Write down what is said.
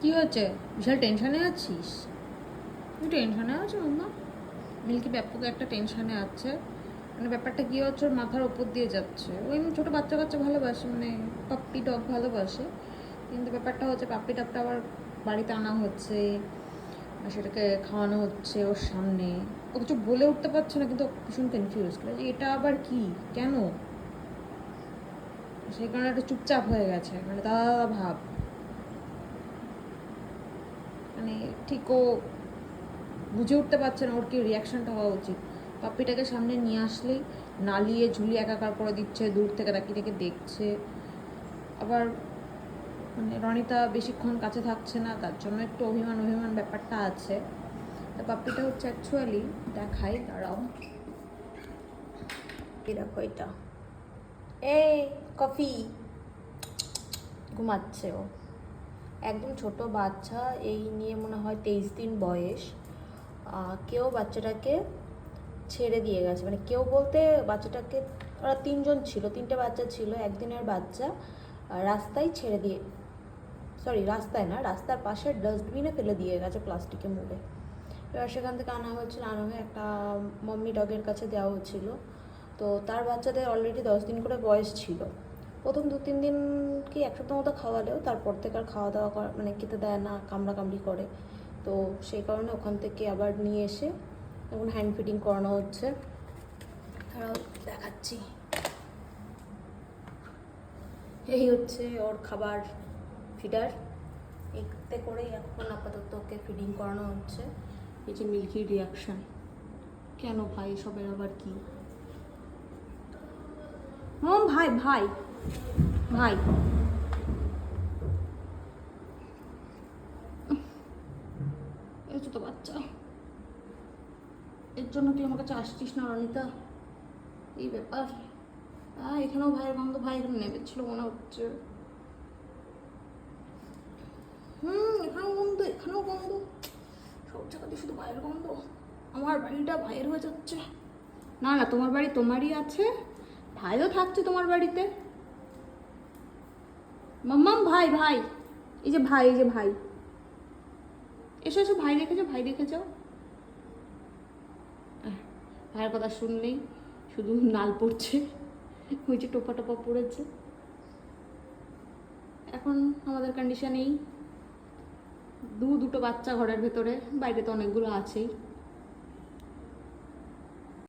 কি হচ্ছে বিশাল টেনশনে আছিস? তুই টেনশনে আছো মাম্মা? মিল্কি ব্যাপকে একটা টেনশনে আছে। মানে ব্যাপারটা কি হচ্ছে? ওর মাথার ওপর দিয়ে যাচ্ছে। ওই ছোটো বাচ্চা কাচ্চা ভালোবাসে মানে পাপ্পি ডগ ভালোবাসে। কিন্তু ব্যাপারটা হচ্ছে পাপ্পি ডগটা আবার বাড়িতে আনা হচ্ছে সেটাকে খাওয়ানো হচ্ছে ওর সামনে। ও কিছু বলে উঠতে পারছে না, কিন্তু ভীষণ কনফিউজ যে, এটা আবার কি? কেন? সেই কারণে একটা চুপচাপ হয়ে গেছে। মানে দাদা ভাব। মানে ঠিক ও বুঝে উঠতে পারছে না, ওর কি রিয়াকশনটা হওয়া উচিত? পাপ্পিটাকে সামনে নিয়ে আসলেই নালিয়ে ঝুলিয়ে একাকার করে দিচ্ছে, দূর থেকে তাকিয়ে থেকে দেখছে। আবার মানে রনিতা বেশিক্ষণ কাছে থাকছে না, তার জন্য একটু অভিমান অভিমান ব্যাপারটা আছে। তা পাপ্পিটা হচ্ছে অ্যাকচুয়ালি দেখাই, দাঁড়াও। দেখো এটা। এই, কফি। ঘুমাচ্ছে ও। একদম ছোট বাচ্চা, এই নিয়ে মনে হয় তেইশ দিন বয়স। কেউ বাচ্চাটাকে ছেড়ে দিয়ে গেছে। মানে কেউ বলতে বাচ্চাটাকে, ওরা তিনজন ছিল, তিনটে বাচ্চা ছিল, একদিনের বাচ্চা। রাস্তায় ছেড়ে দিয়ে সরি রাস্তায় না, রাস্তার পাশে ডাস্টবিনে ফেলে দিয়ে গেছে প্লাস্টিকে মুড়ে এবার সেখান থেকে আনা হয়েছিল, আনা হয়ে একটা মাম্মি ডগের কাছে দেওয়া হচ্ছিল। তো তার বাচ্চাদের অলরেডি দশ দিন করে বয়স ছিল। প্রথম দু তিন দিন কি এক সপ্তাহ মতো খাওয়ালেও তারপর থেকে আর খাওয়া দাওয়া করা মানে খেতে দেয় না কামড়া কামড়ি করে। তো সেই কারণে ওখান থেকে আবার নিয়ে এসে এখন হ্যান্ড ফিডিং করানো হচ্ছে। তারাও দেখাচ্ছি। এই হচ্ছে ওর খাবার ফিডার এতে করেই এখন আপাতত ওকে ফিডিং করানো হচ্ছে। এই যে মিল্কি রিয়াকশন কেন ভাই? সবের আবার কি? ভাই ভাই। ভাই। তো বাচ্চা। এর জন্য তুই আমার কাছে আসছিস না, রনিতা? এই ব্যাপার। আহ, এখানেও ভাইয়ের গন্ধ ভাই এখানে নেমেছিল মনে হচ্ছে। হুম, এখানেও গন্ধ এখানেও গন্ধ। সব জায়গাতে শুধু ভাইয়ের গন্ধ। আমার বাড়িটা ভাইয়ের হয়ে যাচ্ছে। না না, তোমার বাড়ি তোমারই আছে। ভাইও থাকছে তোমার বাড়িতে। মাম্মাম, ভাই ভাই। এই যে ভাই, এই যে ভাই। এসো এসো, ভাই দেখেছ ভাই দেখেছ? ভাইয়ের কথা শুনলেই শুধু নাল পড়ছে। ওই যে টোপা টোপা পড়েছে। এখন আমাদের কন্ডিশন এই। দু, দুটো বাচ্চা ঘরের ভেতরে, বাইরে তো অনেকগুলো আছেই।